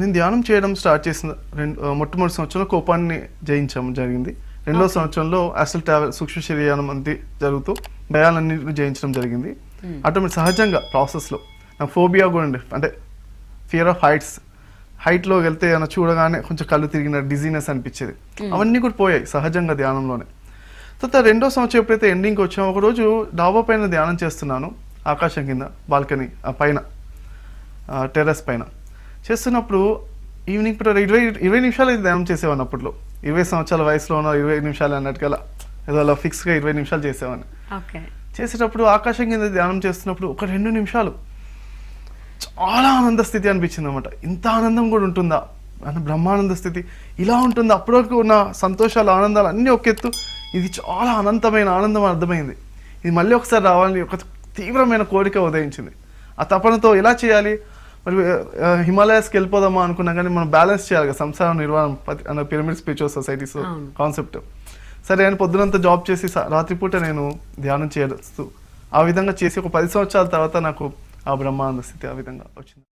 నేను ధ్యానం చేయడం స్టార్ట్ చేసిన రెండు మొట్టమొదటి సంవత్సరంలో కోపాన్ని జయించడం జరిగింది. రెండో సంవత్సరంలో అసలు ట్రావెల్ సూక్ష్మ శరీరం అంతే జరుగుతూ భయాలన్నింటిని జయించడం జరిగింది. ఆటోమేటిక్ సహజంగా ప్రాసెస్లో నాకు ఫోబియా కూడా ఉండే అంటే ఫియర్ ఆఫ్ హైట్స్ హైట్లో వెళ్తే ఏమైనా చూడగానే కొంచెం కళ్ళు తిరిగిన డిజీనెస్ అనిపించేది. అవన్నీ కూడా పోయాయి సహజంగా ధ్యానంలోనే. తర్వాత రెండో సంవత్సరం ఎప్పుడైతే ఎండింగ్కి వచ్చామో ఒకరోజు డాబా పైన ధ్యానం చేస్తున్నాను. ఆకాశం కింద బాల్కనీ ఆ పైన టెర్రస్ పైన. చేస్తున్నప్పుడు ఈవినింగ్ పూట ఇరవై ఇరవై నిమిషాలు ధ్యానం చేసేవాడిని అప్పట్లో. ఇరవై సంవత్సరాల వయసులో ఉన్న ఇరవై నిమిషాలు అన్నట్టుగా ఏదో అలా ఫిక్స్గా ఇరవై నిమిషాలు చేసేవాడిని. ఓకే. చేసేటప్పుడు ఆకాశం కింద ధ్యానం చేస్తున్నప్పుడు ఒక రెండు నిమిషాలు చాలా ఆనంద స్థితి అనిపించింది అనమాట ఇంత ఆనందం కూడా ఉంటుందా? అంటే బ్రహ్మానంద స్థితి ఇలా ఉంటుందా? అప్పటివరకు ఉన్న సంతోషాలు ఆనందాలు అన్నీ ఒక ఎత్తు. ఇది చాలా అనంతమైన ఆనందం అర్థమైంది. ఇది మళ్ళీ ఒకసారి రావాలని ఒక తీవ్రమైన కోరిక ఉదయించింది. ఆ తపనతో ఎలా చేయాలి? మరి హిమాలయాస్కి వెళ్ళిపోదామా అనుకున్నా కానీ మనం బ్యాలెన్స్ చేయాలి కదా సంసారం నిర్వహణ అన్న పిరమిడ్ స్పిరిచువల్ సొసైటీస్. కాన్సెప్ట్ సరే అని పొద్దునంతా జాబ్ చేసి రాత్రిపూట నేను ధ్యానం చేయవచ్చు ఆ విధంగా చేసి ఒక పది సంవత్సరాల తర్వాత నాకు ఆ బ్రహ్మానంద స్థితి ఆ విధంగా వచ్చింది